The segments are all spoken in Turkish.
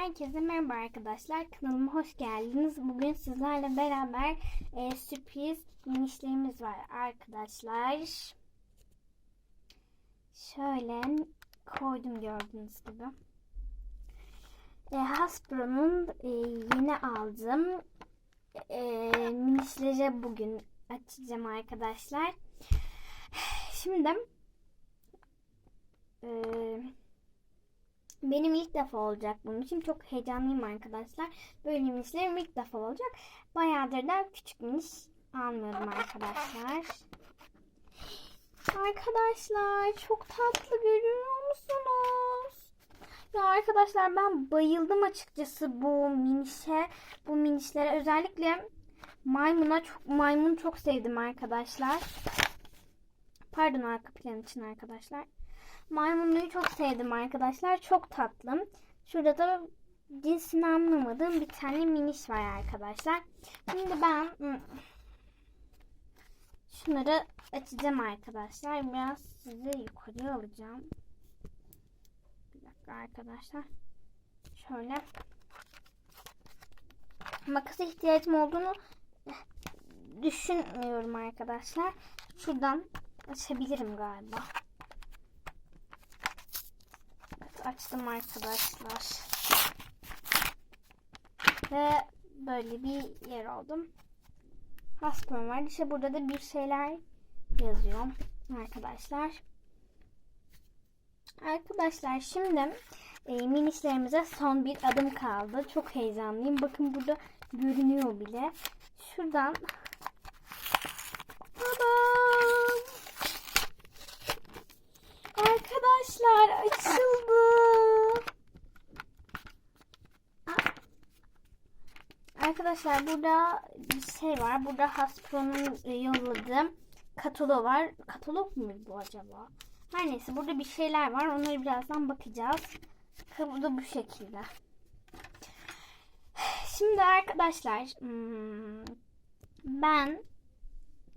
Herkese merhaba arkadaşlar. Kanalıma hoş geldiniz. Bugün sizlerle beraber e, sürpriz minişlerimiz var arkadaşlar. Şöyle koydum gördüğünüz gibi. E, Hasbro'nun e, yeni aldığım e, minişleri bugün açacağım arkadaşlar. Şimdi eee benim ilk defa olacak bunun için çok heyecanlıyım arkadaşlar. Böyle minişlerim ilk defa olacak. Bayağıdır da küçük miniş almıyordum arkadaşlar. Arkadaşlar çok tatlı görüyor musunuz? Ya arkadaşlar ben bayıldım açıkçası bu minişe. Bu minişlere özellikle maymuna çok maymun çok sevdim arkadaşlar. Pardon arka plan için arkadaşlar. Maymunluyu çok sevdim arkadaşlar. Çok tatlı. Şurada da cinsini anlamadığım bir tane miniş var arkadaşlar. Şimdi ben şunları açacağım arkadaşlar. Biraz sizi yukarıya alacağım. Bir dakika arkadaşlar. Şöyle. Makasa ihtiyacım olduğunu düşünmüyorum arkadaşlar. Şuradan açabilirim galiba. Açtım arkadaşlar. Ve böyle bir yer oldum. Hasbam var. İşte burada da bir şeyler yazıyor arkadaşlar. Arkadaşlar şimdi e, minişlerimize son bir adım kaldı. Çok heyecanlıyım. Bakın burada görünüyor bile. Şuradan! Arkadaşlar açıldı. Arkadaşlar burada bir şey var. Burada Hasbro'nun e, yolladığı katalog var. Katalog mu bu acaba? Her neyse burada bir şeyler var. Onları birazdan bakacağız. Burada bu şekilde. Şimdi arkadaşlar hmm, ben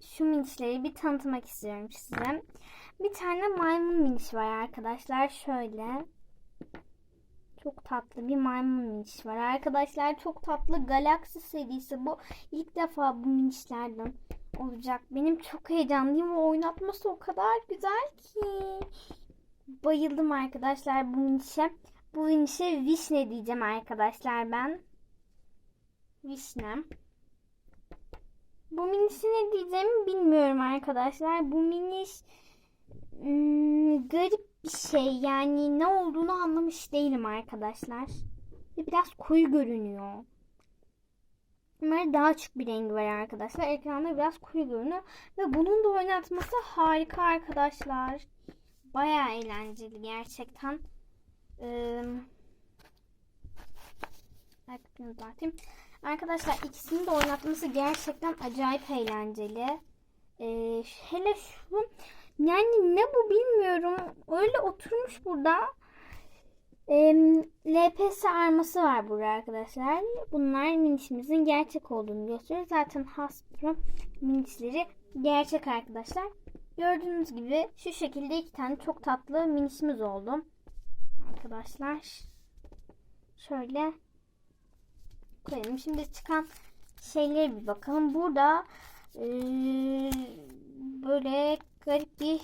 şu minişleri bir tanıtmak istiyorum size. Bir tane maymun miniş var arkadaşlar. Şöyle. Çok tatlı bir maymun miniş var. Arkadaşlar çok tatlı Galaxy serisi bu. İlk defa bu minişlerden olacak. Benim çok heyecanlıyım ve oynatması o kadar güzel ki. Bayıldım arkadaşlar bu minişe. Bu minişe Vişne diyeceğim arkadaşlar ben. Vişne. Bu minişi ne diyeceğimi bilmiyorum arkadaşlar. Bu miniş garip bir şey. Yani ne olduğunu anlamış değilim arkadaşlar. Ve biraz koyu görünüyor. Bunlar daha açık bir rengi var arkadaşlar. Ekranda biraz koyu görünüyor. Ve bunun da oynatması harika arkadaşlar. Baya eğlenceli gerçekten. Ee. Arkadaşlar ikisini de oynatması gerçekten acayip eğlenceli. Ee, hele şu yani ne bu bilmiyorum. Öyle oturmuş burada. Ee, LPS arması var burada arkadaşlar. Bunlar minişimizin gerçek olduğunu gösteriyor. Zaten Hasbro minişleri gerçek arkadaşlar. Gördüğünüz gibi şu şekilde iki tane çok tatlı minişimiz oldu. Arkadaşlar. Şöyle koyalım. Şimdi çıkan şeylere bir bakalım. Burada e, böyle garip bir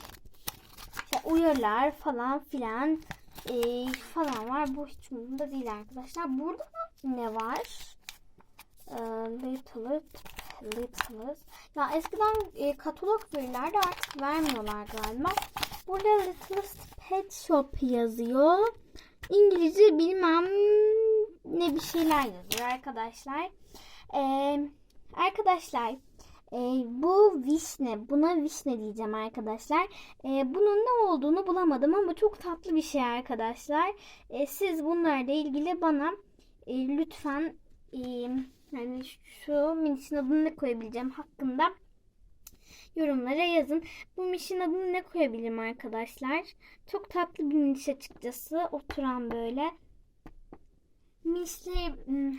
işte uyarılar falan filan e, falan var. Bu hiç umurumda değil arkadaşlar. Burada ne var? E, little Little Ya eskiden e, katalog verirlerdi artık vermiyorlar galiba. Burada Little Pet Shop yazıyor. İngilizce bilmem ne bir şeyler yazıyor arkadaşlar. Ee, arkadaşlar e, bu vişne buna vişne diyeceğim arkadaşlar. E, bunun ne olduğunu bulamadım ama çok tatlı bir şey arkadaşlar. E, siz bunlarla ilgili bana e, lütfen e, yani şu minisin adını ne koyabileceğim hakkında yorumlara yazın. Bu mişin adını ne koyabilirim arkadaşlar? Çok tatlı bir miş açıkçası. Oturan böyle. Mişli hmm,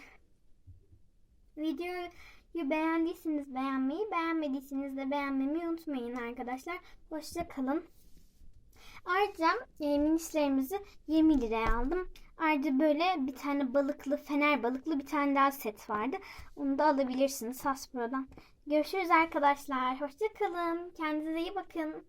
videoyu beğendiyseniz beğenmeyi, beğenmediyseniz de beğenmeyi unutmayın arkadaşlar. Hoşça kalın. Ayrıca e, minişlerimizi 20 liraya aldım. Ayrıca böyle bir tane balıklı, fener balıklı bir tane daha set vardı. Onu da alabilirsiniz Hasbro'dan. Görüşürüz arkadaşlar. Hoşçakalın. Kendinize iyi bakın.